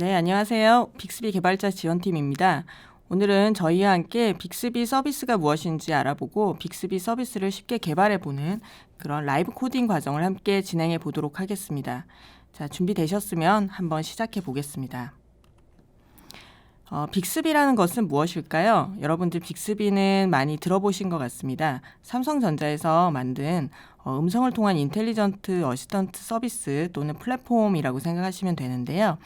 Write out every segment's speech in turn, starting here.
네, 안녕하세요. 빅스비 개발자 지원팀입니다. 오늘은 저희와 함께 빅스비 서비스가 무엇인지 알아보고 빅스비 서비스를 쉽게 개발해 보는 그런 라이브 코딩 과정을 함께 진행해 보도록 하겠습니다. 자, 준비되셨으면 한번 시작해 보겠습니다. 어, 빅스비라는 것은 무엇일까요? 여러분들 빅스비는 많이 들어보신 것 같습니다. 삼성전자에서 만든 어, 음성을 통한 인텔리전트 어시스턴트 서비스 또는 플랫폼이라고 생각하시면 되는데요.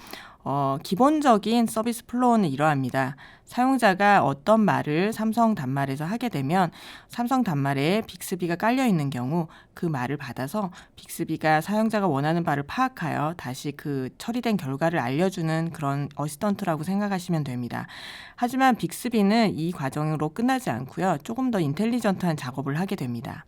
어, 기본적인 서비스 플로우는 이러합니다. 사용자가 어떤 말을 삼성 단말에서 하게 되면 삼성 단말에 빅스비가 깔려 있는 경우 그 말을 받아서 빅스비가 사용자가 원하는 바를 파악하여 다시 그 처리된 결과를 알려주는 그런 어시스턴트라고 생각하시면 됩니다. 하지만 빅스비는 이 과정으로 끝나지 않고요. 조금 더 인텔리전트한 작업을 하게 됩니다.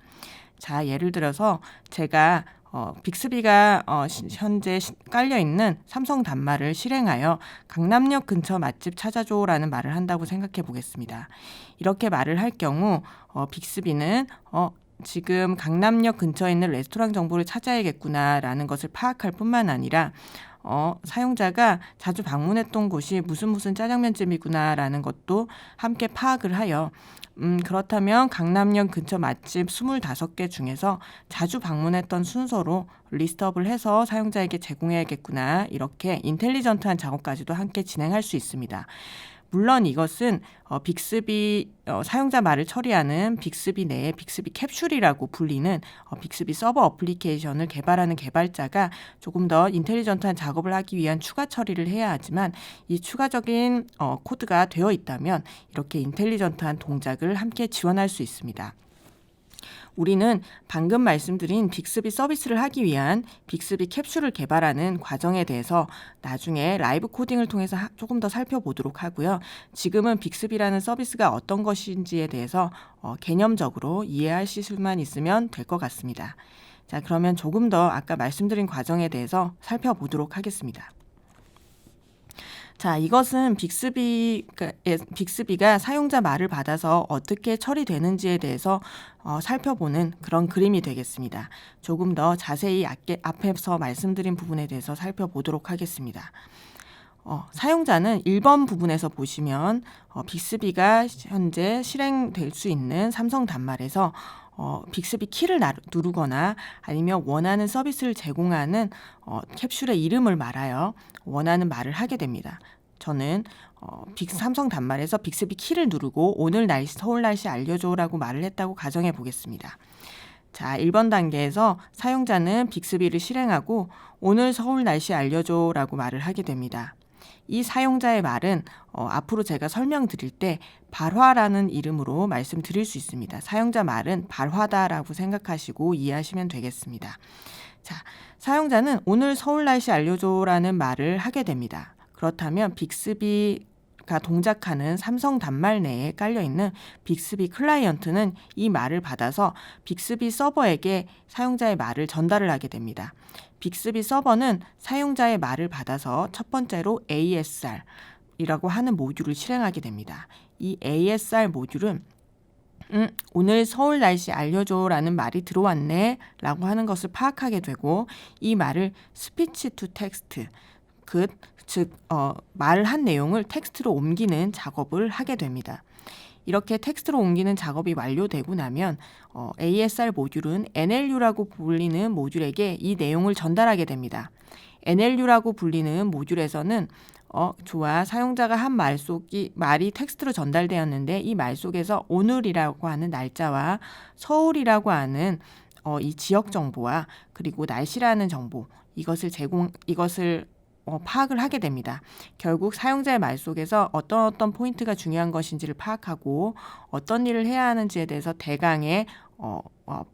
자, 예를 들어서 제가 어, 빅스비가 어, 시, 현재 시, 깔려 있는 삼성 단말을 실행하여 강남역 근처 맛집 찾아줘라는 말을 한다고 생각해 보겠습니다. 이렇게 말을 할 경우 어, 빅스비는 어, 지금 강남역 근처에 있는 레스토랑 정보를 찾아야겠구나라는 것을 파악할 뿐만 아니라 어, 사용자가 자주 방문했던 곳이 무슨 무슨 짜장면집이구나라는 것도 함께 파악을 하여 음, 그렇다면 강남역 근처 맛집 25개 중에서 자주 방문했던 순서로 리스트업을 해서 사용자에게 제공해야겠구나. 이렇게 인텔리전트한 작업까지도 함께 진행할 수 있습니다. 물론 이것은 어, 빅스비 어, 사용자 말을 처리하는 빅스비 내에 빅스비 캡슐이라고 불리는 어, 빅스비 서버 어플리케이션을 개발하는 개발자가 조금 더 인텔리전트한 작업을 하기 위한 추가 처리를 해야 하지만 이 추가적인 어, 코드가 되어 있다면 이렇게 인텔리전트한 동작을 함께 지원할 수 있습니다. 우리는 방금 말씀드린 빅스비 서비스를 하기 위한 빅스비 캡슐을 개발하는 과정에 대해서 나중에 라이브 코딩을 통해서 조금 더 살펴보도록 하고요. 지금은 빅스비라는 서비스가 어떤 것인지에 대해서 어, 개념적으로 이해하실 수만 있으면 될 것 같습니다. 자, 그러면 조금 더 아까 말씀드린 과정에 대해서 살펴보도록 하겠습니다. 자, 이것은 빅스비가, 예, 빅스비가 사용자 말을 받아서 어떻게 처리되는지에 대해서 어, 살펴보는 그런 그림이 되겠습니다. 조금 더 자세히 앞에, 앞에서 말씀드린 부분에 대해서 살펴보도록 하겠습니다. 어, 사용자는 1번 부분에서 보시면 어, 빅스비가 현재 실행될 수 있는 삼성 단말에서 어, 빅스비 키를 누르거나 아니면 원하는 서비스를 제공하는 어, 캡슐의 이름을 말하여 원하는 말을 하게 됩니다. 저는 어, 빅 삼성 단말에서 빅스비 키를 누르고 오늘 날씨 서울 날씨 알려줘라고 말을 했다고 가정해 보겠습니다. 자, 1번 단계에서 사용자는 빅스비를 실행하고 오늘 서울 날씨 알려줘라고 말을 하게 됩니다. 이 사용자의 말은 어, 앞으로 제가 설명드릴 때 발화라는 이름으로 말씀드릴 수 있습니다. 사용자 말은 발화다라고 생각하시고 이해하시면 되겠습니다. 자, 사용자는 오늘 서울 날씨 알려줘라는 말을 하게 됩니다. 그렇다면 빅스비 가 동작하는 삼성 단말 내에 깔려 있는 빅스비 클라이언트는 이 말을 받아서 빅스비 서버에게 사용자의 말을 전달을 하게 됩니다. 빅스비 서버는 사용자의 말을 받아서 첫 번째로 ASR 이라고 하는 모듈을 실행하게 됩니다. 이 ASR 모듈은 음, 오늘 서울 날씨 알려줘 라는 말이 들어왔네 라고 하는 것을 파악하게 되고 이 말을 스피치 투 텍스트 그, 즉, 어, 말을 한 내용을 텍스트로 옮기는 작업을 하게 됩니다. 이렇게 텍스트로 옮기는 작업이 완료되고 나면 어, ASR 모듈은 NLU라고 불리는 모듈에게 이 내용을 전달하게 됩니다. NLU라고 불리는 모듈에서는 어, 좋아. 사용자가 한 말 속이 말이 텍스트로 전달되었는데 이 말 속에서 오늘이라고 하는 날짜와 서울이라고 하는 어, 이 지역 정보와 그리고 날씨라는 정보 이것을 제공 이것을 어, 파악을 하게 됩니다. 결국 사용자의 말 속에서 어떤 어떤 포인트가 중요한 것인지를 파악하고 어떤 일을 해야 하는지에 대해서 대강의 어, 어,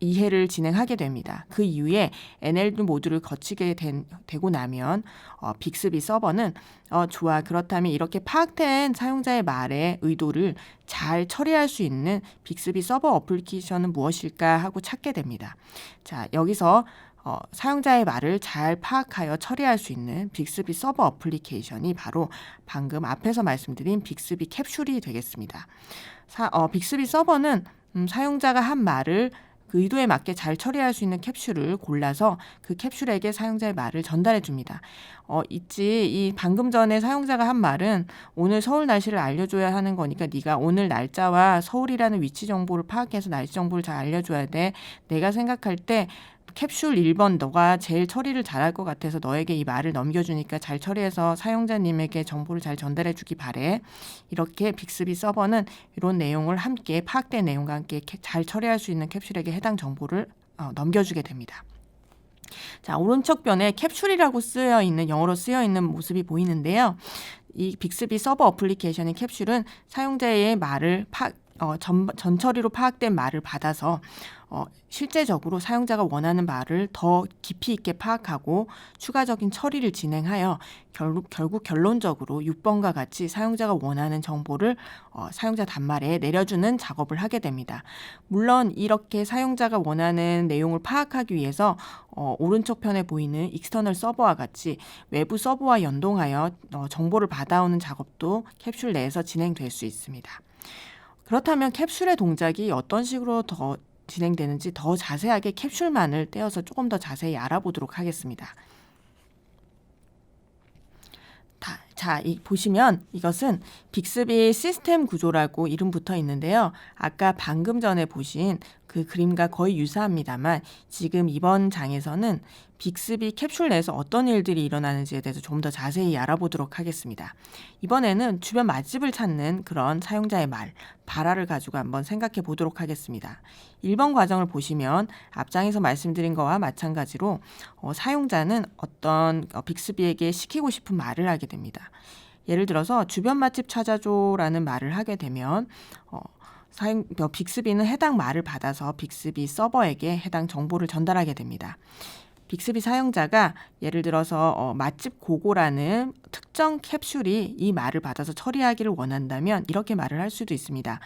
이해를 진행하게 됩니다. 그 이후에 NLP 모듈을 거치게 된, 되고 나면 어, 빅스비 서버는 어, 좋아 그렇다면 이렇게 파악된 사용자의 말의 의도를 잘 처리할 수 있는 빅스비 서버 어플리케이션은 무엇일까 하고 찾게 됩니다. 자 여기서 어, 사용자의 말을 잘 파악하여 처리할 수 있는 빅스비 서버 어플리케이션이 바로 방금 앞에서 말씀드린 빅스비 캡슐이 되겠습니다. 사, 어, 빅스비 서버는 음, 사용자가 한 말을 그 의도에 맞게 잘 처리할 수 있는 캡슐을 골라서 그 캡슐에게 사용자의 말을 전달해 줍니다. 어, 있지. 이 방금 전에 사용자가 한 말은 오늘 서울 날씨를 알려줘야 하는 거니까 네가 오늘 날짜와 서울이라는 위치 정보를 파악해서 날씨 정보를 잘 알려줘야 돼. 내가 생각할 때 캡슐 1번 너가 제일 처리를 잘할 것 같아서 너에게 이 말을 넘겨주니까 잘 처리해서 사용자님에게 정보를 잘 전달해 주기 바래. 이렇게 빅스비 서버는 이런 내용을 함께 파악된 내용과 함께 캐- 잘 처리할 수 있는 캡슐에게 해당 정보를 어, 넘겨주게 됩니다. 자, 오른쪽 변에 캡슐이라고 쓰여 있는 영어로 쓰여 있는 모습이 보이는데요. 이 빅스비 서버 어플리케이션인 캡슐은 사용자의 말을 파, 어, 전, 전처리로 파악된 말을 받아서 어, 실제적으로 사용자가 원하는 말을 더 깊이 있게 파악하고 추가적인 처리를 진행하여 결국, 결국 결론적으로 6번과 같이 사용자가 원하는 정보를 어, 사용자 단말에 내려주는 작업을 하게 됩니다. 물론 이렇게 사용자가 원하는 내용을 파악하기 위해서 어, 오른쪽 편에 보이는 익스터널 서버와 같이 외부 서버와 연동하여 어, 정보를 받아오는 작업도 캡슐 내에서 진행될 수 있습니다. 그렇다면 캡슐의 동작이 어떤 식으로 더 진행되는지 더 자세하게 캡슐만을 떼어서 조금 더 자세히 알아보도록 하겠습니다. 다, 자, 이, 보시면 이것은 빅스비 시스템 구조라고 이름 붙어 있는데요. 아까 방금 전에 보신 그 그림과 거의 유사합니다만 지금 이번 장에서는 빅스비 캡슐 내에서 어떤 일들이 일어나는지에 대해서 좀 더 자세히 알아보도록 하겠습니다. 이번에는 주변 맛집을 찾는 그런 사용자의 말, 발화를 가지고 한번 생각해 보도록 하겠습니다. 1번 과정을 보시면 앞장에서 말씀드린 거와 마찬가지로 어, 사용자는 어떤 어, 빅스비에게 시키고 싶은 말을 하게 됩니다. 예를 들어서 주변 맛집 찾아줘라는 말을 하게 되면 어, 사용 어, 빅스비는 해당 말을 받아서 빅스비 서버에게 해당 정보를 전달하게 됩니다. 빅스비 사용자가 예를 들어서 어, 맛집 고고라는 특정 캡슐이 이 말을 받아서 처리하기를 원한다면 이렇게 말을 할 수도 있습니다.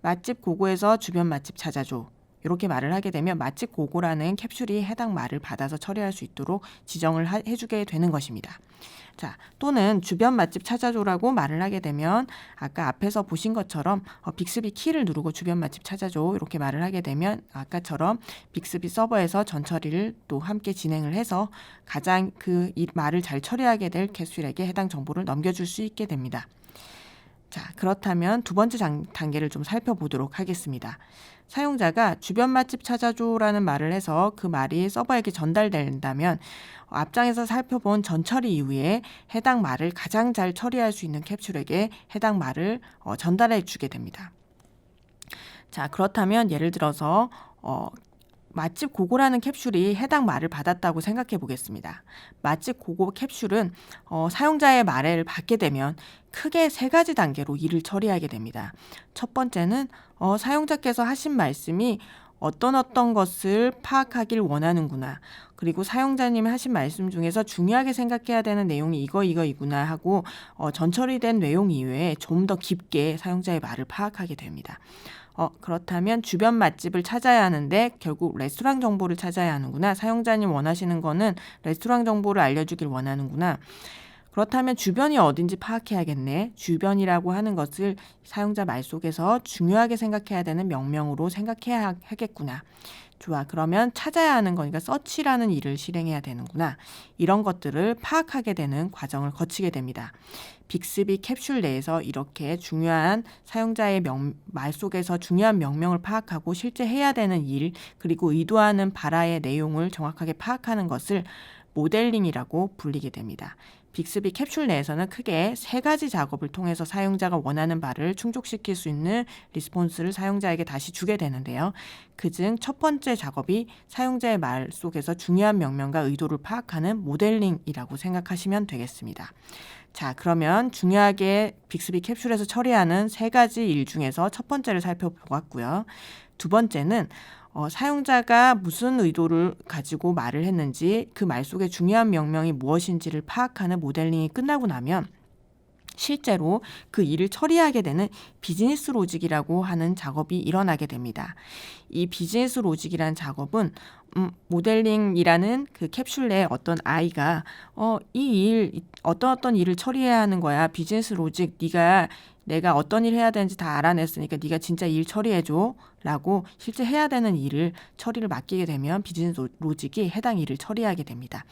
맛집 고고에서 주변 맛집 찾아줘. 이렇게 말을 하게 되면 맛집 고고라는 캡슐이 해당 말을 받아서 처리할 수 있도록 지정을 하, 해주게 되는 것입니다. 자, 또는 주변 맛집 찾아줘라고 말을 하게 되면 아까 앞에서 보신 것처럼 어, 빅스비 키를 누르고 주변 맛집 찾아줘 이렇게 말을 하게 되면 아까처럼 빅스비 서버에서 전처리를 또 함께 진행을 해서 가장 그이 말을 잘 처리하게 될 캡슐에게 해당 정보를 넘겨줄 수 있게 됩니다. 자, 그렇다면 두 번째 장, 단계를 좀 살펴보도록 하겠습니다. 사용자가 주변 맛집 찾아줘라는 말을 해서 그 말이 서버에게 전달된다면 앞장에서 살펴본 전처리 이후에 해당 말을 가장 잘 처리할 수 있는 캡슐에게 해당 말을 어, 전달해 주게 됩니다. 자, 그렇다면 예를 들어서 어, 맛집 고고라는 캡슐이 해당 말을 받았다고 생각해 보겠습니다. 맛집 고고 캡슐은 어, 사용자의 말을 받게 되면 크게 세 가지 단계로 일을 처리하게 됩니다. 첫 번째는 어, 사용자께서 하신 말씀이 어떤 어떤 것을 파악하길 원하는구나. 그리고 사용자님이 하신 말씀 중에서 중요하게 생각해야 되는 내용이 이거 이거 이구나 하고 어, 전처리된 내용 이외에 좀 더 깊게 사용자의 말을 파악하게 됩니다. 어, 그렇다면 주변 맛집을 찾아야 하는데 결국 레스토랑 정보를 찾아야 하는구나. 사용자님 원하시는 거는 레스토랑 정보를 알려주길 원하는구나. 그렇다면 주변이 어딘지 파악해야겠네. 주변이라고 하는 것을 사용자 말 속에서 중요하게 생각해야 되는 명명으로 생각해야 하겠구나. 좋아. 그러면 찾아야 하는 거니까 서치라는 일을 실행해야 되는구나. 이런 것들을 파악하게 되는 과정을 거치게 됩니다. 빅스비 캡슐 내에서 이렇게 중요한 사용자의 명, 말 속에서 중요한 명명을 파악하고 실제 해야 되는 일, 그리고 의도하는 바라의 내용을 정확하게 파악하는 것을 모델링이라고 불리게 됩니다. 빅스비 캡슐 내에서는 크게 세 가지 작업을 통해서 사용자가 원하는 바를 충족시킬 수 있는 리스폰스를 사용자에게 다시 주게 되는데요. 그중 첫 번째 작업이 사용자의 말 속에서 중요한 명명과 의도를 파악하는 모델링이라고 생각하시면 되겠습니다. 자, 그러면 중요하게 빅스비 캡슐에서 처리하는 세 가지 일 중에서 첫 번째를 살펴보았고요. 두 번째는 어, 사용자가 무슨 의도를 가지고 말을 했는지 그 말 속에 중요한 명명이 무엇인지를 파악하는 모델링이 끝나고 나면 실제로 그 일을 처리하게 되는 비즈니스 로직이라고 하는 작업이 일어나게 됩니다. 이 비즈니스 로직이라는 작업은 음, 모델링이라는 그 캡슐 내에 어떤 아이가 어, 이 일, 어떤 어떤 일을 처리해야 하는 거야. 비즈니스 로직, 네가 내가 어떤 일 해야 되는지 다 알아냈으니까 네가 진짜 일 처리해 줘. 라고 실제 해야 되는 일을 처리를 맡기게 되면 비즈니스 로- 로직이 해당 일을 처리하게 됩니다.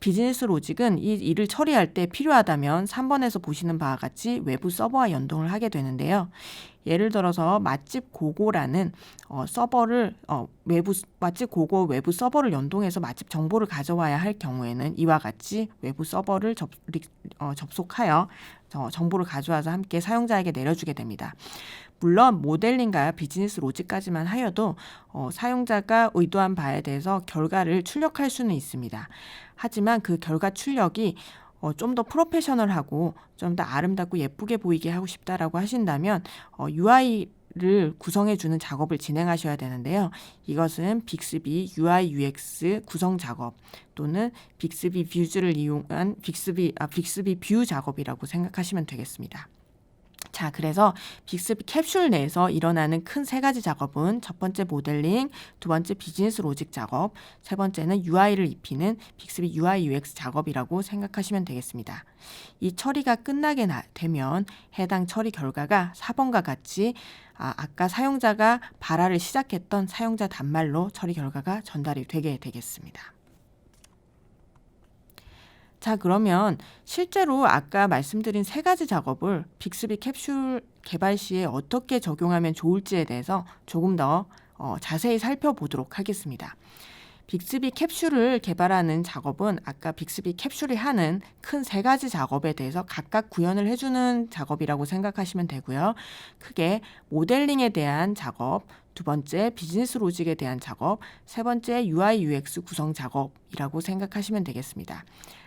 비즈니스 로직은 이 일을 처리할 때 필요하다면 3번에서 보시는 바와 같이 외부 서버와 연동을 하게 되는데요. 예를 들어서 맛집 고고라는 어, 서버를 어, 외부 맛집 고고 외부 서버를 연동해서 맛집 정보를 가져와야 할 경우에는 이와 같이 외부 서버를 접, 리- 어, 접속하여 어, 정보를 가져와서 함께 사용자에게 내려주게 됩니다. 물론 모델링과 비즈니스 로직까지만 하여도 어, 사용자가 의도한 바에 대해서 결과를 출력할 수는 있습니다. 하지만 그 결과 출력이 어, 좀 더 프로페셔널하고 좀 더 아름답고 예쁘게 보이게 하고 싶다라고 하신다면 어, UI를 구성해주는 작업을 진행하셔야 되는데요. 이것은 빅스비 UI UX 구성 작업 또는 빅스비 뷰즈를 이용한 빅스비 아 빅스비 뷰 작업이라고 생각하시면 되겠습니다. 자, 그래서 빅스비 캡슐 내에서 일어나는 큰 세 가지 작업은 첫 번째 모델링, 두 번째 비즈니스 로직 작업, 세 번째는 UI를 입히는 빅스비 UI UX 작업이라고 생각하시면 되겠습니다. 이 처리가 끝나게 나- 되면 해당 처리 결과가 4번과 같이 아, 아까 사용자가 발화를 시작했던 사용자 단말로 처리 결과가 전달이 되게 되겠습니다. 자, 그러면 실제로 아까 말씀드린 세 가지 작업을 빅스비 캡슐 개발 시에 어떻게 적용하면 좋을지에 대해서 조금 더 어, 자세히 살펴보도록 하겠습니다. 빅스비 캡슐을 개발하는 작업은 아까 빅스비 캡슐이 하는 큰 세 가지 작업에 대해서 각각 구현을 해주는 작업이라고 생각하시면 되고요. 크게 모델링에 대한 작업, 두 번째 비즈니스 로직에 대한 작업, 세 번째 UI UX 구성 작업이라고 생각하시면 되겠습니다.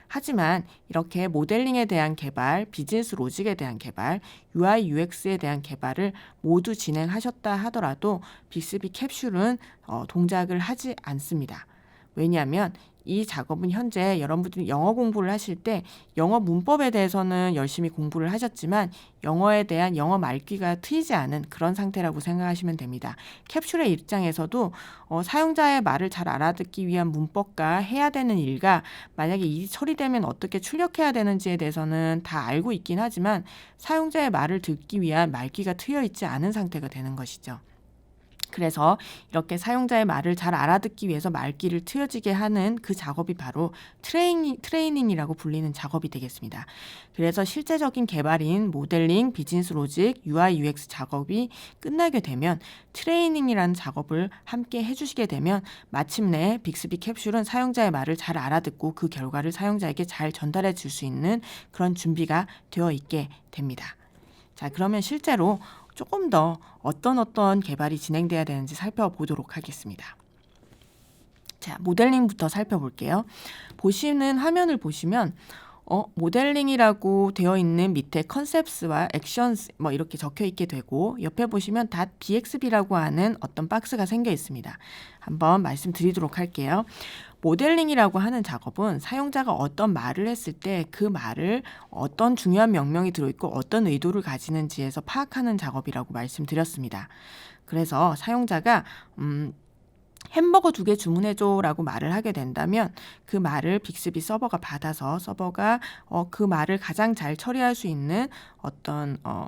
하지만 이렇게 모델링에 대한 개발, 비즈니스 로직에 대한 개발, UI UX에 대한 개발을 모두 진행하셨다 하더라도 빅스비 캡슐은 어, 동작을 하지 않습니다. 왜냐하면 이 작업은 현재 여러분들이 영어 공부를 하실 때 영어 문법에 대해서는 열심히 공부를 하셨지만 영어에 대한 영어 말귀가 트이지 않은 그런 상태라고 생각하시면 됩니다. 캡슐의 입장에서도 어, 사용자의 말을 잘 알아듣기 위한 문법과 해야 되는 일과 만약에 이 처리되면 어떻게 출력해야 되는지에 대해서는 다 알고 있긴 하지만 사용자의 말을 듣기 위한 말귀가 트여 있지 않은 상태가 되는 것이죠. 그래서 이렇게 사용자의 말을 잘 알아듣기 위해서 말귀를 트여지게 하는 그 작업이 바로 트레이닝, 트레이닝이라고 불리는 작업이 되겠습니다. 그래서 실제적인 개발인 모델링, 비즈니스 로직, UI, UX 작업이 끝나게 되면 트레이닝이라는 작업을 함께 해주시게 되면 마침내 빅스비 캡슐은 사용자의 말을 잘 알아듣고 그 결과를 사용자에게 잘 전달해 줄 수 있는 그런 준비가 되어 있게 됩니다. 자, 그러면 실제로 조금 더 어떤 어떤 개발이 진행돼야 되는지 살펴보도록 하겠습니다. 자, 모델링부터 살펴볼게요. 보시는 화면을 보시면 어, 모델링이라고 되어 있는 밑에 컨셉스와 액션스 뭐 이렇게 적혀 있게 되고 옆에 보시면 .bxb라고 하는 어떤 박스가 생겨 있습니다. 한번 말씀드리도록 할게요. 모델링이라고 하는 작업은 사용자가 어떤 말을 했을 때 그 말을 어떤 중요한 명령이 들어있고 어떤 의도를 가지는지에서 파악하는 작업이라고 말씀드렸습니다. 그래서 사용자가 음, 햄버거 두 개 주문해줘라고 말을 하게 된다면 그 말을 빅스비 서버가 받아서 서버가 어, 그 말을 가장 잘 처리할 수 있는 어떤 어,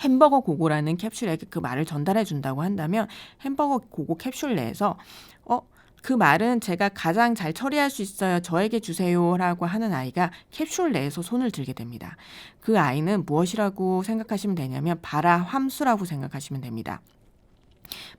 햄버거 고고라는 캡슐에게 그 말을 전달해 준다고 한다면 햄버거 고고 캡슐 내에서 어, 그 말은 제가 가장 잘 처리할 수 있어요. 저에게 주세요라고 하는 아이가 캡슐 내에서 손을 들게 됩니다. 그 아이는 무엇이라고 생각하시면 되냐면 바라 함수라고 생각하시면 됩니다.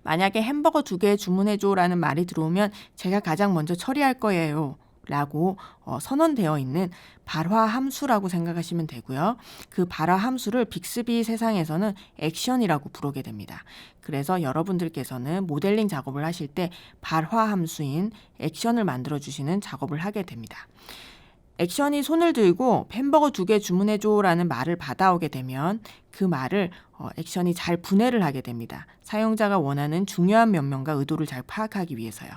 만약에 햄버거 두 개 주문해줘라는 말이 들어오면 제가 가장 먼저 처리할 거예요. 라고 어, 선언되어 있는 발화 함수라고 생각하시면 되고요. 그 발화 함수를 빅스비 세상에서는 액션이라고 부르게 됩니다. 그래서 여러분들께서는 모델링 작업을 하실 때 발화 함수인 액션을 만들어 주시는 작업을 하게 됩니다. 액션이 손을 들고 햄버거 두 개 주문해줘라는 말을 받아오게 되면 그 말을 어, 액션이 잘 분해를 하게 됩니다. 사용자가 원하는 중요한 명령과 의도를 잘 파악하기 위해서요.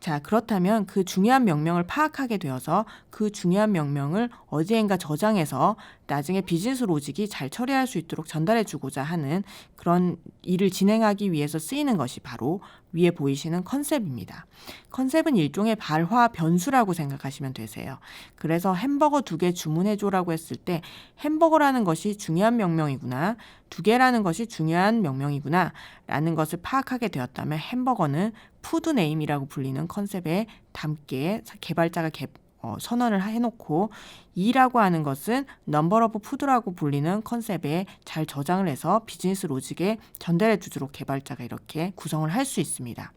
자, 그렇다면 그 중요한 명령을 파악하게 되어서 그 중요한 명령을 어디엔가 저장해서 나중에 비즈니스 로직이 잘 처리할 수 있도록 전달해 주고자 하는 그런 일을 진행하기 위해서 쓰이는 것이 바로 위에 보이시는 컨셉입니다. 컨셉은 일종의 발화 변수라고 생각하시면 되세요. 그래서 햄버거 두 개 주문해줘라고 했을 때 햄버거라는 것이 중요한 명령이고 명령이구나. 두 개라는 것이 중요한 명령이구나. 라는 것을 파악하게 되었다면 햄버거는 푸드 네임이라고 불리는 컨셉에 담게 개발자가 개, 어, 선언을 해놓고 이라고 하는 것은 넘버 오브 푸드라고 불리는 컨셉에 잘 저장을 해서 비즈니스 로직에 전달해 주도록 개발자가 이렇게 구성을 할 수 있습니다.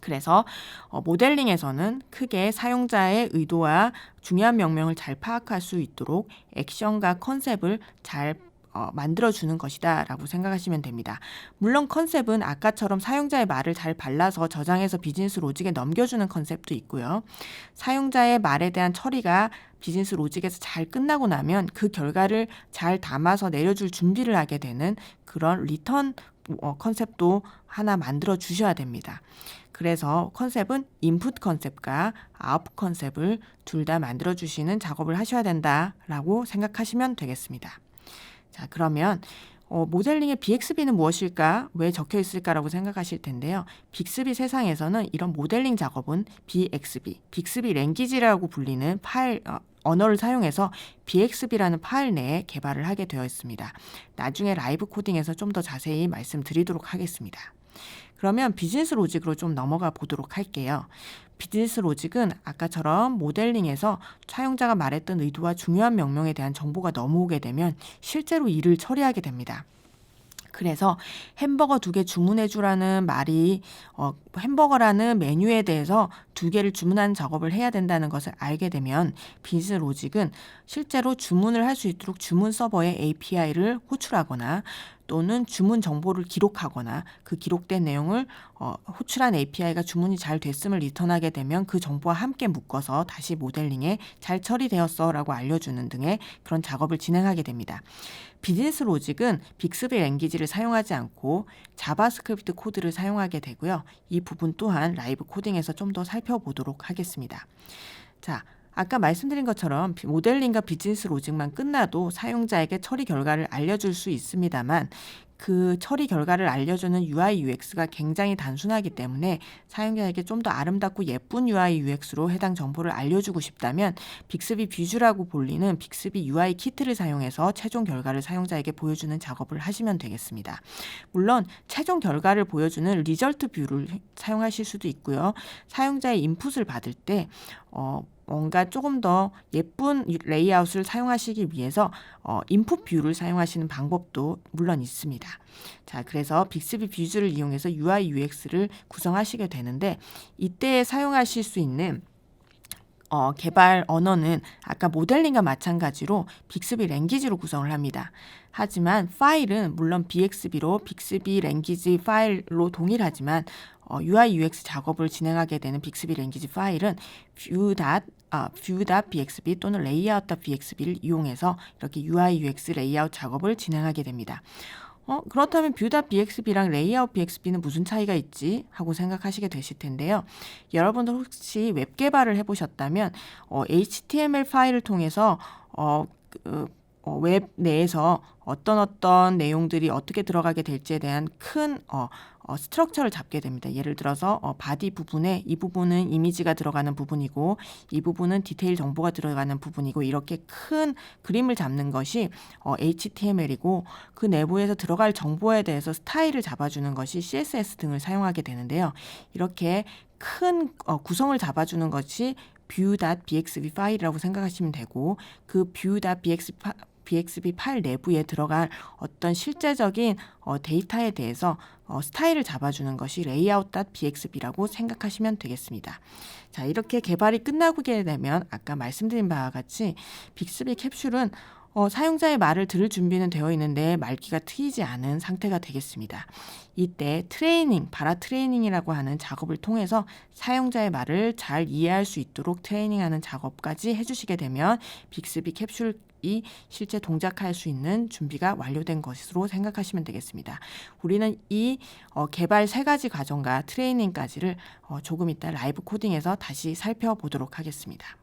그래서 어, 모델링에서는 크게 사용자의 의도와 중요한 명령을 잘 파악할 수 있도록 액션과 컨셉을 잘 어, 만들어주는 것이다 라고 생각하시면 됩니다. 물론 컨셉은 아까처럼 사용자의 말을 잘 발라서 저장해서 비즈니스 로직에 넘겨주는 컨셉도 있고요. 사용자의 말에 대한 처리가 비즈니스 로직에서 잘 끝나고 나면 그 결과를 잘 담아서 내려줄 준비를 하게 되는 그런 리턴 어, 컨셉도 하나 만들어 주셔야 됩니다. 그래서 컨셉은 인풋 컨셉과 아웃풋 컨셉을 둘 다 만들어 주시는 작업을 하셔야 된다라고 생각하시면 되겠습니다. 자, 그러면 어, 모델링의 BXB는 무엇일까? 왜 적혀 있을까라고 생각하실 텐데요. 빅스비 세상에서는 이런 모델링 작업은 BXB, 빅스비 랭귀지라고 불리는 파일 어, 언어를 사용해서 BXB라는 파일 내에 개발을 하게 되어 있습니다. 나중에 라이브 코딩에서 좀 더 자세히 말씀드리도록 하겠습니다. 그러면 비즈니스 로직으로 좀 넘어가 보도록 할게요. 비즈니스 로직은 아까처럼 모델링에서 사용자가 말했던 의도와 중요한 명령에 대한 정보가 넘어오게 되면 실제로 일을 처리하게 됩니다. 그래서 햄버거 두 개 주문해 주라는 말이 어, 햄버거라는 메뉴에 대해서 두 개를 주문하는 작업을 해야 된다는 것을 알게 되면 비즈니스 로직은 실제로 주문을 할 수 있도록 주문 서버에 API를 호출하거나 또는 주문 정보를 기록하거나 그 기록된 내용을 어, 호출한 API가 주문이 잘 됐음을 리턴하게 되면 그 정보와 함께 묶어서 다시 모델링에 잘 처리되었어라고 알려주는 등의 그런 작업을 진행하게 됩니다. 비즈니스 로직은 빅스비 랭귀지를 사용하지 않고 자바스크립트 코드를 사용하게 되고요. 이 부분 또한 라이브 코딩에서 좀 더 살펴보도록 하겠습니다. 자, 아까 말씀드린 것처럼 모델링과 비즈니스 로직만 끝나도 사용자에게 처리 결과를 알려줄 수 있습니다만 그 처리 결과를 알려주는 UI UX가 굉장히 단순하기 때문에 사용자에게 좀 더 아름답고 예쁜 UI UX로 해당 정보를 알려주고 싶다면 빅스비 뷰즈라고 불리는 빅스비 UI 키트를 사용해서 최종 결과를 사용자에게 보여주는 작업을 하시면 되겠습니다. 물론 최종 결과를 보여주는 리절트 뷰를 사용하실 수도 있고요. 사용자의 인풋을 받을 때 어, 뭔가 조금 더 예쁜 레이아웃을 사용하시기 위해서 어, 인풋 뷰를 사용하시는 방법도 물론 있습니다. 자, 그래서 빅스비 뷰즈를 이용해서 UI UX를 구성하시게 되는데 이때 사용하실 수 있는 어, 개발 언어는 아까 모델링과 마찬가지로 빅스비 랭귀지로 구성을 합니다. 하지만 파일은 물론 BXB로 빅스비 랭귀지 파일로 동일하지만 어, UI UX 작업을 진행하게 되는 빅스비 랭귀지 파일은 view. 아, view.bxb 또는 layout.bxb를 이용해서 이렇게 UI UX 레이아웃 작업을 진행하게 됩니다. 어, 그렇다면 view.bxb랑 layout.bxb는 무슨 차이가 있지? 하고 생각하시게 되실 텐데요. 여러분들 혹시 웹 개발을 해보셨다면 어, HTML 파일을 통해서 어, 그, 어, 웹 내에서 어떤 어떤 내용들이 어떻게 들어가게 될지에 대한 큰 어, 어, 스트럭처를 잡게 됩니다. 예를 들어서 어, 바디 부분에 이 부분은 이미지가 들어가는 부분이고 이 부분은 디테일 정보가 들어가는 부분이고 이렇게 큰 그림을 잡는 것이 어, HTML이고 그 내부에서 들어갈 정보에 대해서 스타일을 잡아주는 것이 CSS 등을 사용하게 되는데요. 이렇게 큰 어, 구성을 잡아주는 것이 뷰.bxv 파일이라고 생각하시면 되고 그 뷰.bxv BXB8 내부에 들어갈 어떤 실제적인 어, 데이터에 대해서 어, 스타일을 잡아주는 것이 layout.bxb라고 생각하시면 되겠습니다. 자, 이렇게 개발이 끝나게 되면 아까 말씀드린 바와 같이 빅스비 캡슐은 어, 사용자의 말을 들을 준비는 되어 있는데 말귀가 트이지 않은 상태가 되겠습니다. 이때 트레이닝, 바라 트레이닝이라고 하는 작업을 통해서 사용자의 말을 잘 이해할 수 있도록 트레이닝하는 작업까지 해주시게 되면 빅스비 캡슐 이 실제 동작할 수 있는 준비가 완료된 것으로 생각하시면 되겠습니다. 우리는 이 어, 개발 세 가지 과정과 트레이닝까지를 어, 조금 이따 라이브 코딩에서 다시 살펴보도록 하겠습니다.